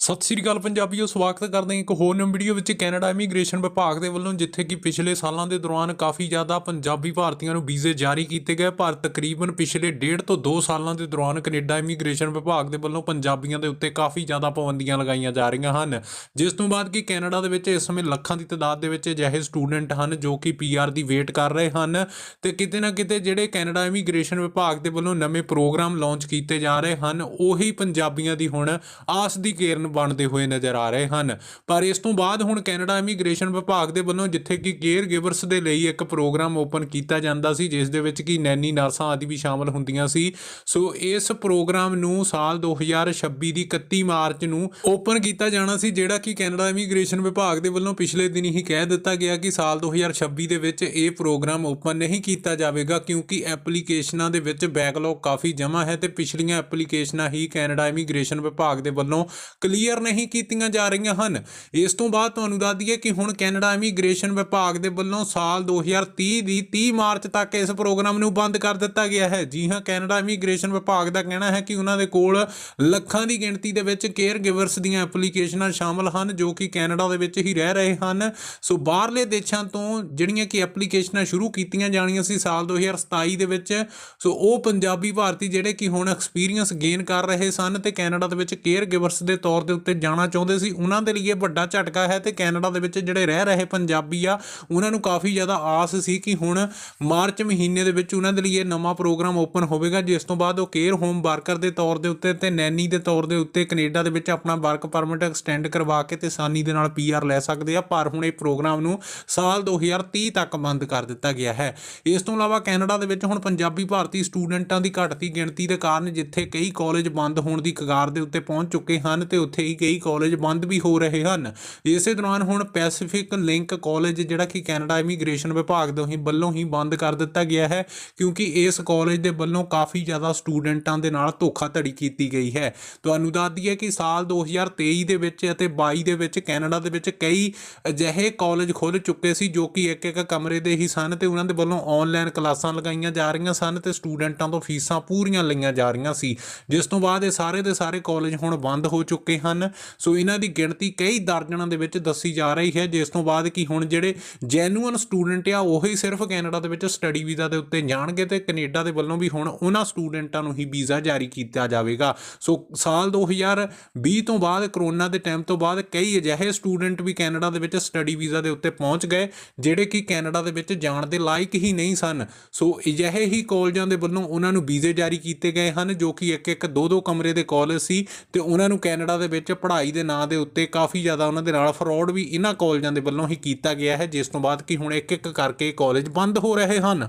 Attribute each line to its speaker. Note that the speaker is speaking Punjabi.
Speaker 1: ਸਤਿ ਸ੍ਰੀ ਅਕਾਲ ਪੰਜਾਬੀਓ, ਸਵਾਗਤ ਕਰਦੇ ਹਾਂ ਇੱਕ ਹੋਰ ਨਵੀਂ ਵੀਡੀਓ ਵਿੱਚ ਕੈਨੇਡਾ ਇਮੀਗ੍ਰੇਸ਼ਨ ਵਿਭਾਗ ਦੇ ਵੱਲੋਂ, ਜਿੱਥੇ ਕਿ ਪਿਛਲੇ ਸਾਲਾਂ ਦੇ ਦੌਰਾਨ ਕਾਫੀ ਜ਼ਿਆਦਾ ਪੰਜਾਬੀ ਭਾਰਤੀਆਂ ਨੂੰ ਵੀਜ਼ੇ ਜਾਰੀ ਕੀਤੇ ਗਏ, ਪਰ ਤਕਰੀਬਨ ਪਿਛਲੇ ਡੇਢ ਤੋਂ 2 ਸਾਲਾਂ ਦੇ ਦੌਰਾਨ ਕੈਨੇਡਾ ਇਮੀਗ੍ਰੇਸ਼ਨ ਵਿਭਾਗ ਦੇ ਵੱਲੋਂ ਪੰਜਾਬੀਆਂ ਦੇ ਉੱਤੇ ਕਾਫੀ ਜ਼ਿਆਦਾ ਪਾਬੰਦੀਆਂ ਲਗਾਈਆਂ ਜਾ ਰਹੀਆਂ ਹਨ। ਜਿਸ ਤੋਂ ਬਾਅਦ ਕਿ ਕੈਨੇਡਾ ਦੇ ਵਿੱਚ ਇਸ ਸਮੇਂ ਲੱਖਾਂ ਦੀ ਤਾਦਾਦ ਦੇ ਵਿੱਚ ਅਜਿਹੇ ਸਟੂਡੈਂਟ ਹਨ ਜੋ ਕਿ ਪੀਆਰ ਦੀ ਵੇਟ ਕਰ ਰਹੇ ਹਨ ਤੇ ਕਿਤੇ ਨਾ ਕਿਤੇ ਜਿਹੜੇ ਕੈਨੇਡਾ ਇਮੀਗ੍ਰੇਸ਼ਨ ਵਿਭਾਗ ਦੇ ਵੱਲੋਂ ਨਵੇਂ ਪ੍ਰੋਗਰਾਮ ਲਾਂਚ ਕੀਤੇ ਜਾ ਰਹੇ ਹਨ, ਉਹੀ ਪੰਜਾਬੀਆਂ ਦੀ ਹੁਣ ਆਸ ਦੀ ਕੇਰਨ ਬਣਦੇ ਹੋਏ ਨਜ਼ਰ ਆ ਰਹੇ ਹਨ। ਪਰ ਇਸ ਤੋਂ ਬਾਅਦ ਹੁਣ ਕੈਨੇਡਾ ਇਮੀਗ੍ਰੇਸ਼ਨ ਵਿਭਾਗ ਦੇ ਵੱਲੋਂ ਜਿੱਥੇ ਕਿ ਕੇਅਰ ਗਿਵਰਸ ਦੇ ਲਈ ਇੱਕ ਪ੍ਰੋਗਰਾਮ ਓਪਨ ਕੀਤਾ ਜਾਂਦਾ ਸੀ, ਜਿਸ ਦੇ ਵਿੱਚ ਕਿ ਨੈਨੀ ਨਰਸਾਂ ਆਦਿ ਵੀ ਸ਼ਾਮਲ ਹੁੰਦੀਆਂ ਸੀ। ਸੋ ਇਸ ਪ੍ਰੋਗਰਾਮ ਨੂੰ ਸਾਲ 2026 ਦੀ 31 ਮਾਰਚ ਨੂੰ ਓਪਨ ਕੀਤਾ ਜਾਣਾ ਸੀ, ਜਿਹੜਾ ਕਿ ਕੈਨੇਡਾ ਇਮੀਗ੍ਰੇਸ਼ਨ ਵਿਭਾਗ ਦੇ ਵੱਲੋਂ ਪਿਛਲੇ ਦਿਨ ਹੀ ਕਹਿ ਦਿੱਤਾ ਗਿਆ ਕਿ ਸਾਲ 2026 ਦੇ ਵਿੱਚ ਇਹ ਪ੍ਰੋਗਰਾਮ ਓਪਨ ਨਹੀਂ ਕੀਤਾ ਜਾਵੇਗਾ, ਕਿਉਂਕਿ ਐਪਲੀਕੇਸ਼ਨਾਂ ਦੇ ਵਿੱਚ ਬੈਕਲੌਗ ਕਾਫੀ ਜਮ੍ਹਾਂ ਹੈ ਤੇ ਪਿਛਲੀਆਂ ਐਪਲੀਕੇਸ਼ਨਾਂ ਹੀ ਕੈਨੇਡਾ ਇਮੀਗ੍ਰੇਸ਼ਨ ਵਿਭਾਗ ਦੇ ਵੱਲੋਂ ਕਲੀਅਰ ਨਹੀਂ ਕੀਤੀਆਂ ਜਾ ਰਹੀਆਂ ਹਨ। ਇਸ ਤੋਂ ਬਾਅਦ ਤੁਹਾਨੂੰ ਦੱਸ ਦਈਏ ਕਿ ਹੁਣ ਕੈਨੇਡਾ ਇਮੀਗ੍ਰੇਸ਼ਨ ਵਿਭਾਗ ਦੇ ਵੱਲੋਂ ਸਾਲ 2030 ਦੀ 30 ਮਾਰਚ ਤੱਕ ਇਸ ਪ੍ਰੋਗਰਾਮ ਨੂੰ ਬੰਦ ਕਰ ਦਿੱਤਾ ਗਿਆ ਹੈ। ਜੀ ਹਾਂ ਕੈਨੇਡਾ ਇਮੀਗ੍ਰੇਸ਼ਨ ਵਿਭਾਗ ਦਾ ਕਹਿਣਾ ਹੈ ਕਿ ਉਹਨਾਂ ਦੇ ਕੋਲ ਲੱਖਾਂ ਦੀ ਗਿਣਤੀ ਦੇ ਵਿੱਚ ਕੇਅਰ ਗਿਵਰਸ ਦੀਆਂ ਐਪਲੀਕੇਸ਼ਨਾਂ ਸ਼ਾਮਲ ਹਨ, ਜੋ ਕਿ ਕੈਨੇਡਾ ਦੇ ਵਿੱਚ ਹੀ ਰਹਿ ਰਹੇ ਹਨ। ਸੋ ਬਾਹਰਲੇ ਦੇਸ਼ਾਂ ਤੋਂ ਜਿਹੜੀਆਂ ਕਿ ਐਪਲੀਕੇਸ਼ਨਾਂ ਸ਼ੁਰੂ ਕੀਤੀਆਂ ਜਾਣੀਆਂ ਸੀ ਸਾਲ 2027 ਦੇ ਵਿੱਚ, ਸੋ ਉਹ ਪੰਜਾਬੀ ਭਾਰਤੀ ਜਿਹੜੇ ਕਿ ਹੁਣ ਐਕਸਪੀਰੀਅੰਸ ਗੇਨ ਕਰ ਰਹੇ ਸਨ ਤੇ ਕੈਨੇਡਾ ਦੇ ਵਿੱਚ ਕੇਅਰ ਗਿਵਰਸ ਦੇ ਤੌਰ ਦੇ ਉੱਤੇ ਜਾਣਾ ਚਾਹੁੰਦੇ ਸੀ। ਉਹਨਾਂ ਦੇ ਲਈ ਇਹ ਵੱਡਾ ਝਟਕਾ ਹੈ ਤੇ ਕੈਨੇਡਾ ਦੇ ਵਿੱਚ ਜਿਹੜੇ ਰਹਿ ਰਹੇ ਪੰਜਾਬੀ ਆ, ਉਹਨਾਂ ਨੂੰ ਕਾਫੀ ਜ਼ਿਆਦਾ ਆਸ ਸੀ ਕਿ ਹੁਣ ਮਾਰਚ ਮਹੀਨੇ ਦੇ ਵਿੱਚ ਉਹਨਾਂ ਦੇ ਲਈ ਇਹ ਨਵਾਂ ਪ੍ਰੋਗਰਾਮ ਓਪਨ ਹੋਵੇਗਾ, ਜਿਸ ਤੋਂ ਬਾਅਦ ਉਹ ਕੇਅਰ ਹੋਮ ਵਰਕਰ ਦੇ ਤੌਰ ਦੇ ਉੱਤੇ ਤੇ ਨੈਨੀ ਦੇ ਤੌਰ ਦੇ ਉੱਤੇ ਕੈਨੇਡਾ ਦੇ ਵਿੱਚ ਆਪਣਾ ਵਰਕ ਪਰਮਿਟ ਐਕਸਟੈਂਡ ਕਰਵਾ ਕੇ ਤੇ ਆਸਾਨੀ ਦੇ ਨਾਲ ਪੀਆਰ ਲੈ ਸਕਦੇ ਆ। ਪਰ ਹੁਣ ਇਹ ਪ੍ਰੋਗਰਾਮ ਨੂੰ ਸਾਲ 2030 ਤੱਕ ਬੰਦ ਕਰ ਦਿੱਤਾ ਗਿਆ ਹੈ। ਇਸ ਤੋਂ ਇਲਾਵਾ ਕੈਨੇਡਾ ਦੇ ਵਿੱਚ ਹੁਣ ਪੰਜਾਬੀ ਭਾਰਤੀ ਸਟੂਡੈਂਟਾਂ ਦੀ ਘਟਦੀ ਗਿਣਤੀ ਦੇ ਕਾਰਨ ਜਿੱਥੇ ਕਈ ਕਾਲਜ ਬੰਦ ਹੋਣ ਦੀ ਕਗਾਰ ਦੇ ਉੱਤੇ ਪਹੁੰਚ ਚੁੱਕੇ ਹਨ ਤੇ ਉੱਥੇ ਹੀ ਕਈ ਕਾਲਜ ਬੰਦ ਵੀ ਹੋ ਰਹੇ ਹਨ। ਇਸੇ ਦੌਰਾਨ ਹੁਣ ਪੈਸੀਫਿਕ ਲਿੰਕ ਕਾਲਜ ਜਿਹੜਾ ਕਿ ਕੈਨੇਡਾ ਇਮੀਗ੍ਰੇਸ਼ਨ ਵਿਭਾਗ ਦੇ ਵੱਲੋਂ ਹੀ ਬੰਦ ਕਰ ਦਿੱਤਾ ਗਿਆ ਹੈ, ਕਿਉਂਕਿ ਇਸ ਕਾਲਜ ਦੇ ਵੱਲੋਂ ਕਾਫੀ ਜ਼ਿਆਦਾ ਸਟੂਡੈਂਟਾਂ ਦੇ ਨਾਲ ਧੋਖਾਧੜੀ ਕੀਤੀ ਗਈ ਹੈ। ਤੁਹਾਨੂੰ ਦੱਸ ਦਈਏ ਕਿ ਸਾਲ 2023 ਦੇ ਵਿੱਚ ਅਤੇ 22 ਦੇ ਵਿੱਚ ਕੈਨੇਡਾ ਦੇ ਵਿੱਚ ਕਈ ਅਜਿਹੇ ਕਾਲਜ ਖੁੱਲ ਚੁੱਕੇ ਸੀ, ਜੋ ਕਿ ਇੱਕ ਇੱਕ ਕਮਰੇ ਦੇ ਹੀ ਸਨ ਤੇ ਉਹਨਾਂ ਦੇ ਵੱਲੋਂ ਆਨਲਾਈਨ ਕਲਾਸਾਂ ਲਗਾਈਆਂ ਜਾ ਰਹੀਆਂ ਸਨ ਤੇ ਸਟੂਡੈਂਟਾਂ ਤੋਂ ਫੀਸਾਂ ਪੂਰੀਆਂ ਲਈਆਂ ਜਾ ਰਹੀਆਂ ਸੀ। ਜਿਸ ਤੋਂ ਬਾਅਦ ਇਹ ਸਾਰੇ ਦੇ ਸਾਰੇ ਕਾਲਜ ਹੁਣ ਬੰਦ ਹੋ ਚੁੱਕੇ ਹਨ। ਹਨ। ਸੋ ਇਹਨਾਂ ਦੀ ਗਿਣਤੀ ਕਈ ਦਰਜਨਾਂ ਦੇ ਵਿੱਚ ਦੱਸੀ ਜਾ ਰਹੀ ਹੈ। ਜਿਸ ਤੋਂ ਬਾਅਦ ਕਿ ਹੁਣ ਜਿਹੜੇ ਜੈਨੂਅਨ ਸਟੂਡੈਂਟ ਆ, ਉਹੀ ਸਿਰਫ ਕੈਨੇਡਾ ਦੇ ਵਿੱਚ ਸਟੱਡੀ ਵੀਜ਼ਾ ਦੇ ਉੱਤੇ ਜਾਣਗੇ ਤੇ ਕੈਨੇਡਾ ਦੇ ਵੱਲੋਂ ਵੀ ਹੁਣ ਉਹਨਾਂ ਸਟੂਡੈਂਟਾਂ ਨੂੰ ਹੀ ਵੀਜ਼ਾ ਜਾਰੀ ਕੀਤਾ ਜਾਵੇਗਾ। ਸੋ ਸਾਲ 2020 ਤੋਂ ਬਾਅਦ ਕਰੋਨਾ ਦੇ ਟਾਈਮ ਤੋਂ ਬਾਅਦ ਕਈ ਅਜਿਹੇ ਸਟੂਡੈਂਟ ਵੀ ਕੈਨੇਡਾ ਦੇ ਵਿੱਚ ਸਟੱਡੀ ਵੀਜ਼ਾ ਦੇ ਉੱਤੇ ਪਹੁੰਚ ਗਏ, ਜਿਹੜੇ ਕਿ ਕੈਨੇਡਾ ਦੇ ਵਿੱਚ ਜਾਣ ਦੇ ਲਾਇਕ ਹੀ ਨਹੀਂ ਸਨ। ਸੋ ਅਜਿਹੇ ਹੀ ਕਾਲਜਾਂ ਦੇ ਵੱਲੋਂ ਉਹਨਾਂ ਨੂੰ ਵੀਜ਼ੇ ਜਾਰੀ ਕੀਤੇ ਗਏ ਹਨ, ਜੋ ਕਿ ਇੱਕ ਇੱਕ ਦੋ ਦੋ ਕਮਰੇ ਦੇ ਕਾਲਜ ਸੀ ਤੇ ਉਹਨਾਂ ਨੂੰ ਕੈਨੇਡਾ ਦੇ ਵਿੱਚ ਪੜ੍ਹਾਈ ਦੇ ਨਾਂ ਦੇ ਉੱਤੇ ਕਾਫੀ ਜ਼ਿਆਦਾ ਉਹਨਾਂ ਦੇ ਨਾਲ ਫਰਾਡ ਵੀ ਇਹਨਾਂ ਕਾਲਜਾਂ ਦੇ ਵੱਲੋਂ ਹੀ ਕੀਤਾ ਗਿਆ ਹੈ, ਜਿਸ ਤੋਂ ਬਾਅਦ ਕਿ ਹੁਣ ਇੱਕ ਇੱਕ ਕਰਕੇ ਕਾਲਜ ਬੰਦ ਹੋ ਰਹੇ ਹਨ।